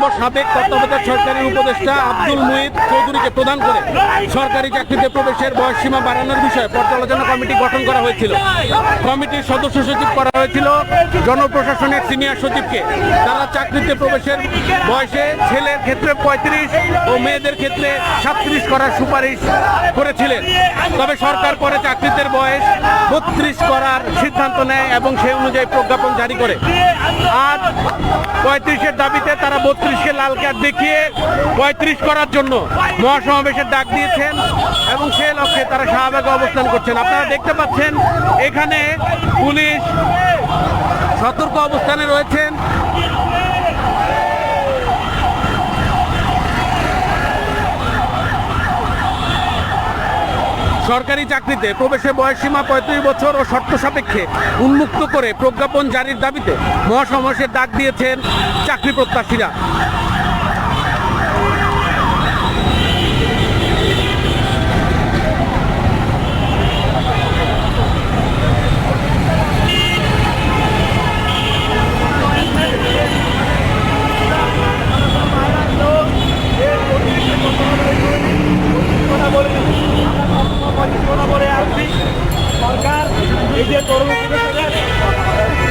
December সাবেক তত্ত্বাবধায়ক সরকারের উপদেষ্টা আব্দুল মুহিত চৌধুরীকে প্রদান করে সরকারি চাকরিতে প্রবেশের বয়সসীমা বাড়ানোর বিষয়ে পর্যালোচনা কমিটি গঠন করা হয়েছিল। কমিটির সদস্য সচিব করা হয়েছিল জনপ্রশাসনের সিনিয়র সচিবকে। তারা চাকরিতে প্রবেশের বয়সে ছেলের ক্ষেত্রে পঁয়ত্রিশ ও মেয়েদের ক্ষেত্রে সাতত্রিশ করার সুপারিশ করেছিলেন। তবে সরকার পরে চাকরিতে বয়স বত্রিশ করার সিদ্ধান্ত নেয় এবং সেই অনুযায়ী প্রজ্ঞাপন জারি করে। আজ পঁয়ত্রিশের দাবিতে তারা বত্রিশকে লাল কার্ড দেখিয়ে পঁয়ত্রিশ করার জন্য মহাসমাবেশের ডাক দিয়েছেন এবং সে লক্ষ্যে তারা শাহবাগে অবস্থান করছেন। আপনারা দেখতে পাচ্ছেন, এখানে পুলিশ সতর্ক অবস্থানে রয়েছেন। সরকারি চাকরিতে প্রবেশের বয়সসীমা পঁয়ত্রিশ বছর ও শর্ত সাপেক্ষে উন্মুক্ত করে প্রজ্ঞাপন জারির দাবিতে মহাসমাবেশের ডাক দিয়েছেন চাকরি প্রত্যাশীরা। সরকার এই যে তরুণ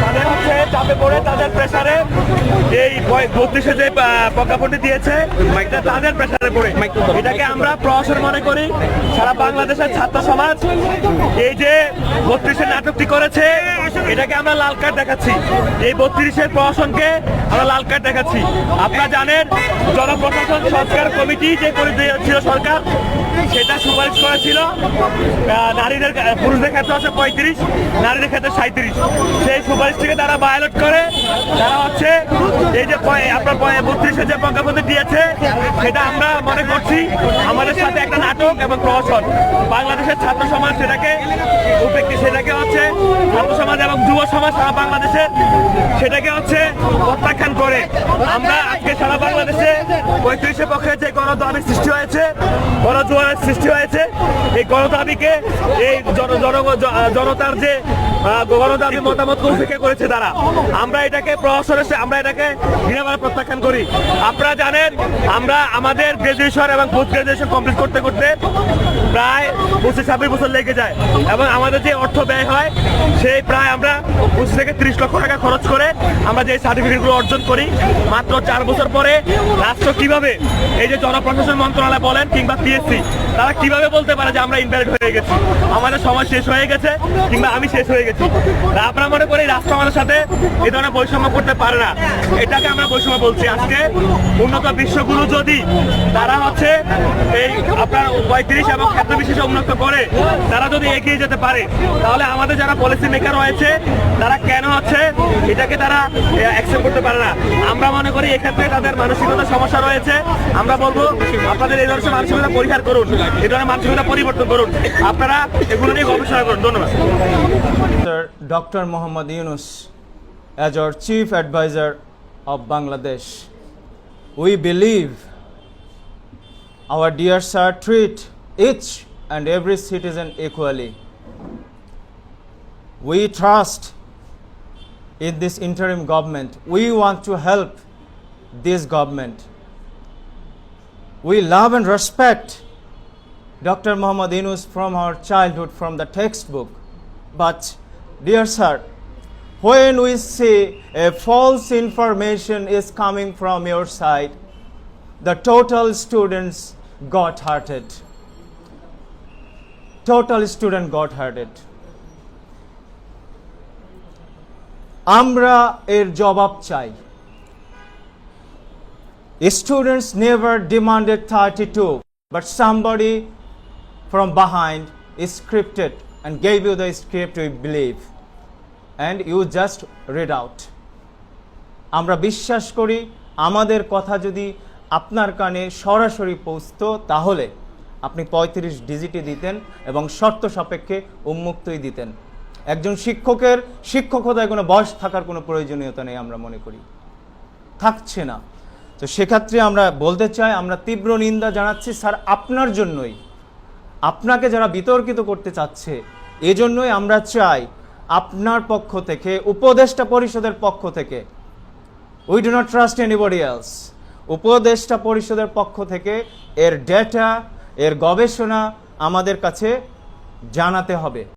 তাদের হচ্ছে চাপে পড়ে তাদের প্রেসারে এই বত্রিশে যে প্রজ্ঞাপনটি দিয়েছে তাদের প্রেসারে পড়ে। এটাকে আমরা প্রহসন মনে করি। সারা বাংলাদেশের ছাত্র সমাজ এই যে বত্রিশে নাটকটি করেছে, এটাকে আমরা লাল কার্ড দেখাচ্ছি। এই বত্রিশের প্রহসনকে আমরা লাল কার্ড দেখাচ্ছি। আপনারা জানেন জনপ্রশাসন সংস্কার কমিটি যে দিয়েছিল সরকার, সেটা সুপারিশ করেছিল। নারীদের পুরুষদের ক্ষেত্রে হচ্ছে পঁয়ত্রিশ, নারীদের ক্ষেত্রে সাঁত্রিশ সেই সুপারিশ থেকে তারা বায়োলট করে, তারা হচ্ছে এই যে আপনার বত্রিশে যে প্রজ্ঞাপন দিয়েছে, সেটা আমরা মনে করছি আমাদের সাথে একটা নাটক এবং প্রহসন। বাংলাদেশের ছাত্র সমাজ সেটাকে উপেক্ষি, সেটাকে হচ্ছে ছাত্র সমাজ এবং যুব সমাজ সারা বাংলাদেশের, সেটাকে হচ্ছে প্রত্যাখ্যান করে। আমরা আজকে সারা বাংলাদেশে পঁয়ত্রিশের পক্ষে যে গণদাবি সৃষ্টি হয়েছে গণজোয়ারের সৃষ্টি হয়েছে এই গণদাবিকে, এই জনতার যে গণদাবি মতামতকে উপেক্ষা করেছে তারা। আমরা এটাকে প্রহসনের সে- আমরা এটাকে ঘৃণাভাবে প্রত্যাখ্যান করি। আপনারা জানেন, আমরা আমাদের গ্রাজুয়েশন এবং পোস্ট গ্রাজুয়েশন কমপ্লিট করতে করতে প্রায় পঁচিশ, ছাব্বিশ বছর লেগে যায়। এবং আমাদের যে অর্থ ব্যয় হয়, সেই প্রায় আমরা পঁচিশ থেকে ত্রিশ লক্ষ টাকা খরচ করে আমরা যে সার্টিফিকেটগুলো অর্জন করি, মাত্র চার বছর পরে রাষ্ট্র কীভাবে এই যে জনপ্রশাসন মন্ত্রণালয় বলেন কিংবা পিএসসি তারা কীভাবে বলতে পারে যে আমরা ইনভ্যালিড হয়ে গেছি। আমাদের সময় শেষ হয়ে গেছে, কিংবা আমি শেষ হয়ে গেছি। আপনারা মনে করি রাষ্ট্র আমাদের সাথে এ ধরনের বৈষম্য করতে পারে না। এটাকে আমরা বৈষম্য বলছি। আজকে উন্নত বিশ্বগুরু যদি তারা হচ্ছে আপনার পঁয়ত্রিশ এবং ক্ষেত্র বিশেষে উন্নত করে তারা যদি এগিয়ে যেতে পারে, তাহলে আমাদের যারা পলিসি মেকার রয়েছে, তারা কেন হচ্ছে এটাকে তারা অ্যাকসেপ্ট করতে পারে না আমরা মনে করি এক্ষেত্রে তাদের মানসিকতা সমস্যা রয়েছে আমরা বলব, আপনাদের এই ধরনের মানসিকতা পরিহার করুন, এই ধরনের মানসিকতা পরিবর্তন করুন আপনারা এগুলো নিয়ে গবেষণা করুন ধন্যবাদ Dr. Muhammad Yunus, as our Chief Advisor of Bangladesh. We believe our dear sir treat each and every citizen equally. We trust in this interim government. We want to help this government. We love and respect Dr. Muhammad Yunus from our childhood, from the textbook. But, dear sir, when we see a false information is coming from your side, the total students got hurted. Total student got hurted. আমরা এর জবাব চাই Students never demanded 32, but somebody from behind is scripted and gave you the script we believe. And you just read out. আমরা বিশ্বাস করি আমাদের কথা যদি আপনার কানে সরাসরি পৌঁছতো, তাহলে আপনি পঁয়ত্রিশ ডিজিটে দিতেন এবং শর্ত সাপেক্ষে উন্মুক্তই দিতেন। একজন শিক্ষকের শিক্ষকতায় কোনো বয়স থাকার কোনো প্রয়োজনীয়তা নেই আমরা মনে করি। থাকছে না। তো সেক্ষেত্রে আমরা বলতে চাই, আমরা তীব্র নিন্দা জানাচ্ছি, স্যার, আপনার জন্যই। আপনাকে যারা বিতর্কিত করতে চাচ্ছে, এজন্যই আমরা চাই আপনার পক্ষ থেকে, উপদেষ্টা পরিষদের পক্ষ থেকে we do not trust anybody else উপদেষ্টা পরিষদের পক্ষ থেকে এর ডেটা এর গবেষণা আমাদের কাছে জানাতে হবে।